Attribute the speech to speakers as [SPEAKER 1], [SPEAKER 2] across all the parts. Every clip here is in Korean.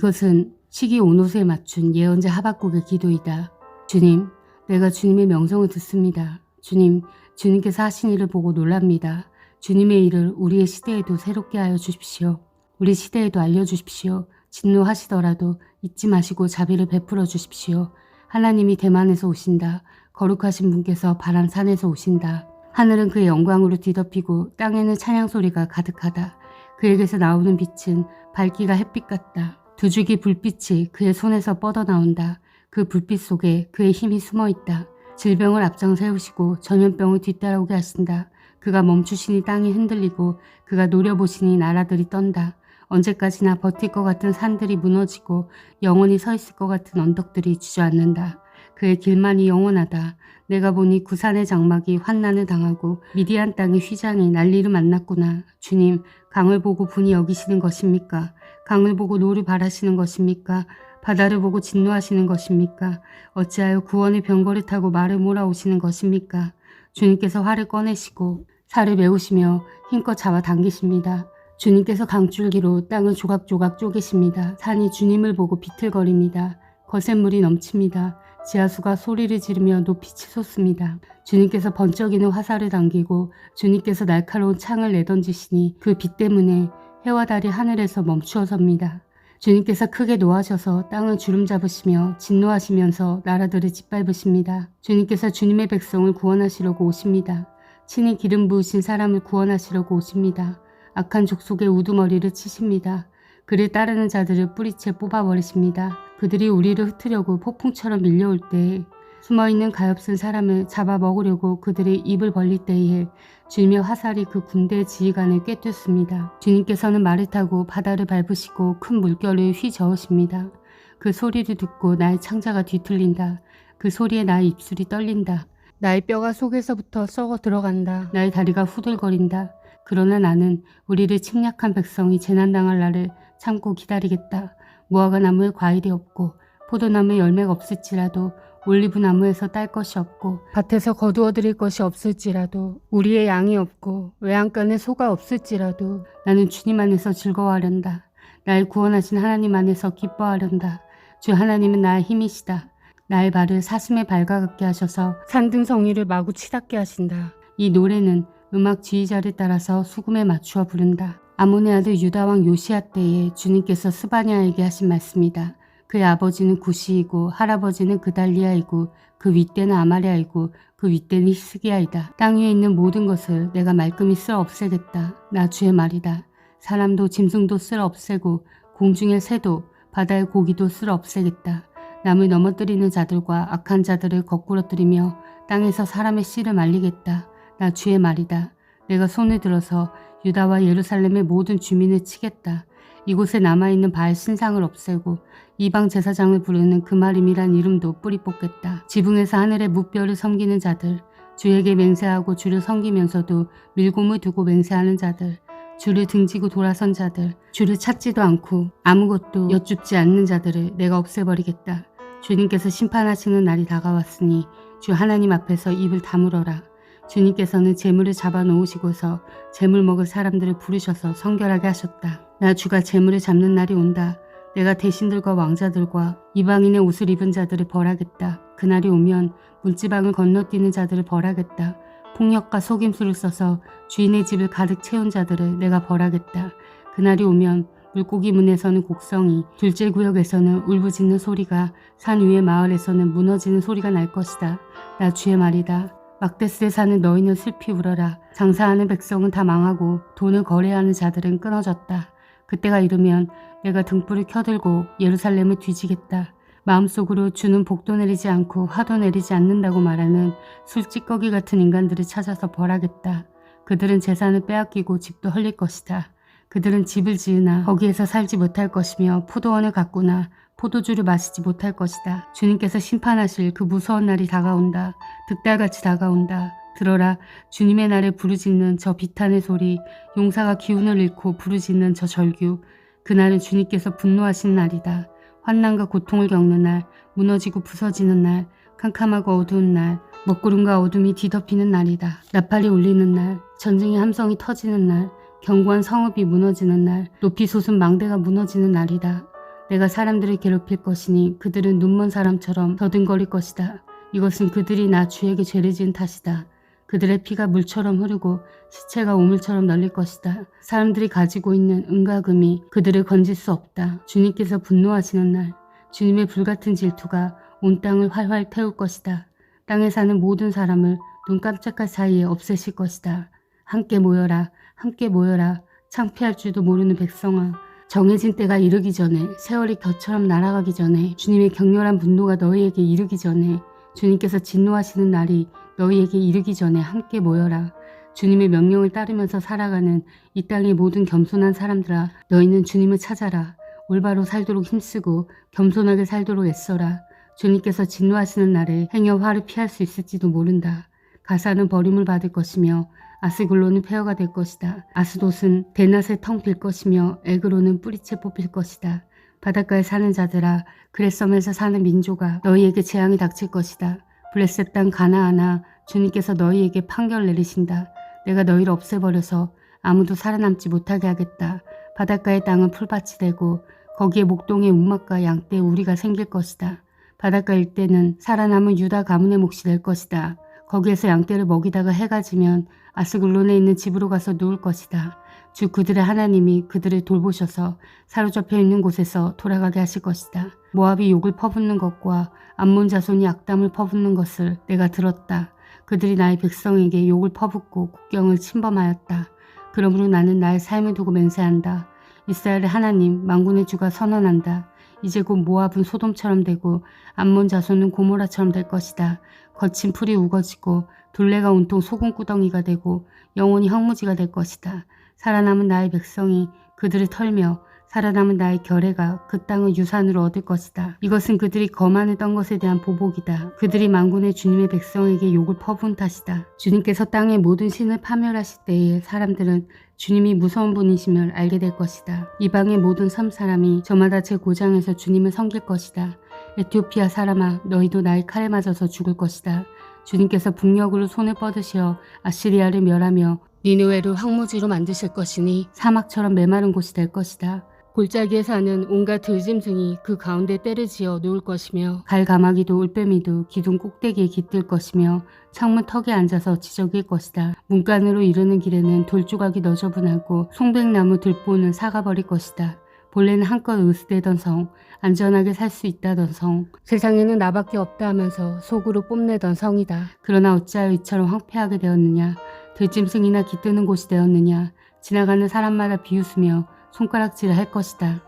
[SPEAKER 1] 이것은 시기 온옷에 맞춘 예언자 하박국의 기도이다. 주님, 내가 주님의 명성을 듣습니다. 주님, 주님께서 하신 일을 보고 놀랍니다. 주님의 일을 우리의 시대에도 새롭게 하여 주십시오. 우리 시대에도 알려주십시오. 진노하시더라도 잊지 마시고 자비를 베풀어 주십시오. 하나님이 대만에서 오신다. 거룩하신 분께서 바람 산에서 오신다. 하늘은 그의 영광으로 뒤덮이고 땅에는 찬양 소리가 가득하다. 그에게서 나오는 빛은 밝기가 햇빛 같다. 두 줄기 불빛이 그의 손에서 뻗어 나온다. 그 불빛 속에 그의 힘이 숨어 있다. 질병을 앞장 세우시고 전염병을 뒤따라오게 하신다. 그가 멈추시니 땅이 흔들리고 그가 노려보시니 나라들이 떤다. 언제까지나 버틸 것 같은 산들이 무너지고 영원히 서 있을 것 같은 언덕들이 주저앉는다. 그의 길만이 영원하다. 내가 보니 구산의 장막이 환난을 당하고 미디안 땅의 휘장이 난리를 만났구나. 주님, 강을 보고 분이 여기시는 것입니까? 강을 보고 노를 바라시는 것입니까? 바다를 보고 진노하시는 것입니까? 어찌하여 구원의 병거를 타고 말을 몰아오시는 것입니까? 주님께서 활을 꺼내시고 살을 메우시며 힘껏 잡아 당기십니다. 주님께서 강줄기로 땅을 조각조각 쪼개십니다. 산이 주님을 보고 비틀거립니다. 거센 물이 넘칩니다. 지하수가 소리를 지르며 높이 치솟습니다. 주님께서 번쩍이는 화살을 당기고 주님께서 날카로운 창을 내던지시니 그 빛 때문에 해와 달이 하늘에서 멈추어 섭니다. 주님께서 크게 노하셔서 땅을 주름 잡으시며 진노하시면서 나라들을 짓밟으십니다. 주님께서 주님의 백성을 구원하시려고 오십니다. 친히 기름 부으신 사람을 구원하시려고 오십니다. 악한 족속의 우두머리를 치십니다. 그를 따르는 자들을 뿌리채 뽑아버리십니다. 그들이 우리를 흩으려고 폭풍처럼 밀려올 때에 숨어있는 가엾은 사람을 잡아 먹으려고 그들의 입을 벌릴 때에 주님의 화살이 그 군대의 지휘관을 꿰뚫습니다. 주님께서는 말을 타고 바다를 밟으시고 큰 물결을 휘저으십니다. 그 소리를 듣고 나의 창자가 뒤틀린다. 그 소리에 나의 입술이 떨린다. 나의 뼈가 속에서부터 썩어 들어간다. 나의 다리가 후들거린다. 그러나 나는 우리를 침략한 백성이 재난당할 날을 참고 기다리겠다. 무화과 나무에 과일이 없고 포도나무에 열매가 없을지라도 올리브 나무에서 딸 것이 없고 밭에서 거두어 드릴 것이 없을지라도 우리의 양이 없고 외양간에 소가 없을지라도 나는 주님 안에서 즐거워하련다. 날 구원하신 하나님 안에서 기뻐하련다. 주 하나님은 나의 힘이시다. 나의 발을 사슴에 발가벗게 하셔서 산등성이를 마구 치닫게 하신다. 이 노래는 음악 지휘자를 따라서 수금에 맞추어 부른다. 아몬의 아들 유다왕 요시아 때에 주님께서 스바냐에게 하신 말씀이다. 그의 아버지는 구시이고 할아버지는 그달리아이고 그 윗대는 아마리아이고 그 윗대는 히스기야이다. 땅 위에 있는 모든 것을 내가 말끔히 쓸어 없애겠다. 나 주의 말이다. 사람도 짐승도 쓸어 없애고 공중의 새도 바다의 고기도 쓸어 없애겠다. 남을 넘어뜨리는 자들과 악한 자들을 거꾸러뜨리며 땅에서 사람의 씨를 말리겠다. 나 주의 말이다. 내가 손을 들어서 유다와 예루살렘의 모든 주민을 치겠다. 이곳에 남아있는 바알 신상을 없애고 이방 제사장을 부르는 그마림이란 이름도 뿌리 뽑겠다. 지붕에서 하늘의 무뼈를 섬기는 자들, 주에게 맹세하고 주를 섬기면서도 밀곰을 두고 맹세하는 자들, 주를 등지고 돌아선 자들, 주를 찾지도 않고 아무것도 여쭙지 않는 자들을 내가 없애버리겠다. 주님께서 심판하시는 날이 다가왔으니 주 하나님 앞에서 입을 다물어라. 주님께서는 재물을 잡아 놓으시고서 재물 먹을 사람들을 부르셔서 성결하게 하셨다. 나 주가 재물을 잡는 날이 온다. 내가 대신들과 왕자들과 이방인의 옷을 입은 자들을 벌하겠다. 그날이 오면 문지방을 건너뛰는 자들을 벌하겠다. 폭력과 속임수를 써서 주인의 집을 가득 채운 자들을 내가 벌하겠다. 그날이 오면 물고기 문에서는 곡성이, 둘째 구역에서는 울부짖는 소리가, 산 위의 마을에서는 무너지는 소리가 날 것이다. 나 주의 말이다. 막데스에 사는 너희는 슬피 울어라. 장사하는 백성은 다 망하고 돈을 거래하는 자들은 끊어졌다. 그때가 이르면 내가 등불을 켜들고 예루살렘을 뒤지겠다. 마음속으로 주는 복도 내리지 않고 화도 내리지 않는다고 말하는 술찌꺼기 같은 인간들을 찾아서 벌하겠다. 그들은 재산을 빼앗기고 집도 헐릴 것이다. 그들은 집을 지으나 거기에서 살지 못할 것이며 포도원을 갖구나 포도주를 마시지 못할 것이다. 주님께서 심판하실 그 무서운 날이 다가온다. 득달같이 다가온다. 들어라 주님의 날에 부르짖는 저 비탄의 소리 용사가 기운을 잃고 부르짖는 저 절규 그날은 주님께서 분노하신 날이다. 환난과 고통을 겪는 날 무너지고 부서지는 날 캄캄하고 어두운 날 먹구름과 어둠이 뒤덮이는 날이다. 나팔이 울리는 날 전쟁의 함성이 터지는 날 견고한 성읍이 무너지는 날 높이 솟은 망대가 무너지는 날이다. 내가 사람들을 괴롭힐 것이니 그들은 눈먼 사람처럼 더듬거릴 것이다. 이것은 그들이 나 주에게 죄를 지은 탓이다. 그들의 피가 물처럼 흐르고 시체가 우물처럼 널릴 것이다. 사람들이 가지고 있는 은과 금이 그들을 건질 수 없다. 주님께서 분노하시는 날, 주님의 불같은 질투가 온 땅을 활활 태울 것이다. 땅에 사는 모든 사람을 눈 깜짝할 사이에 없애실 것이다. 함께 모여라, 함께 모여라. 창피할 줄도 모르는 백성아. 정해진 때가 이르기 전에, 세월이 겨처럼 날아가기 전에, 주님의 격렬한 분노가 너희에게 이르기 전에, 주님께서 진노하시는 날이 너희에게 이르기 전에 함께 모여라. 주님의 명령을 따르면서 살아가는 이 땅의 모든 겸손한 사람들아, 너희는 주님을 찾아라. 올바로 살도록 힘쓰고 겸손하게 살도록 애써라. 주님께서 진노하시는 날에 행여 화를 피할 수 있을지도 모른다. 가사는 버림을 받을 것이며 아스글로는 폐허가 될 것이다. 아스돗은 대낮에 텅 빌 것이며 에그로는 뿌리채 뽑힐 것이다. 바닷가에 사는 자들아 그레섬에서 사는 민족아 너희에게 재앙이 닥칠 것이다. 블레셋 땅 가나아나 주님께서 너희에게 판결 내리신다. 내가 너희를 없애버려서 아무도 살아남지 못하게 하겠다. 바닷가의 땅은 풀밭이 되고 거기에 목동의 움막과 양떼 우리가 생길 것이다. 바닷가 일대는 살아남은 유다 가문의 몫이 될 것이다. 거기에서 양떼를 먹이다가 해가 지면 아스글론에 있는 집으로 가서 누울 것이다. 주 그들의 하나님이 그들을 돌보셔서 사로잡혀 있는 곳에서 돌아가게 하실 것이다. 모압이 욕을 퍼붓는 것과 암몬 자손이 악담을 퍼붓는 것을 내가 들었다. 그들이 나의 백성에게 욕을 퍼붓고 국경을 침범하였다. 그러므로 나는 나의 삶을 두고 맹세한다. 이스라엘의 하나님 망군의 주가 선언한다. 이제 곧 모압은 소돔처럼 되고 암몬 자손은 고모라처럼 될 것이다. 거친 풀이 우거지고 둘레가 온통 소금구덩이가 되고 영원히 황무지가 될 것이다. 살아남은 나의 백성이 그들을 털며 살아남은 나의 결애가 그 땅을 유산으로 얻을 것이다. 이것은 그들이 거만을 떤 것에 대한 보복이다. 그들이 망군의 주님의 백성에게 욕을 퍼부은 탓이다. 주님께서 땅의 모든 신을 파멸하실 때에 사람들은 주님이 무서운 분이심을 알게 될 것이다. 이방의 모든 섬 사람이 저마다 제 고장에서 주님을 섬길 것이다. 에티오피아 사람아 너희도 나의 칼에 맞아서 죽을 것이다. 주님께서 북녘으로 손을 뻗으시어 아시리아를 멸하며 니느웨를 황무지로 만드실 것이니 사막처럼 메마른 곳이 될 것이다. 골짜기에 사는 온갖 들짐승이 그 가운데 때를 지어 누울 것이며 갈가마귀도 울빼미도 기둥 꼭대기에 깃들 것이며 창문 턱에 앉아서 지저귀일 것이다. 문간으로 이르는 길에는 돌조각이 너저분하고 송백나무 들보는 사가버릴 것이다. 본래는 한껏 으스대던 성, 안전하게 살 수 있다던 성, 세상에는 나밖에 없다 하면서 속으로 뽐내던 성이다. 그러나 어찌하여 이처럼 황폐하게 되었느냐? 들짐승이나 깃드는 곳이 되었느냐? 지나가는 사람마다 비웃으며 손가락질을 할 것이다.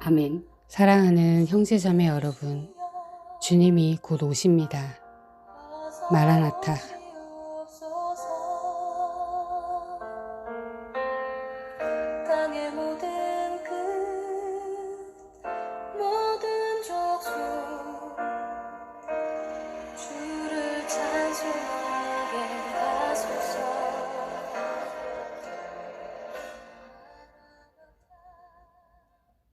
[SPEAKER 1] 아멘. 사랑하는 형제자매 여러분, 주님이 곧 오십니다. 마라나타.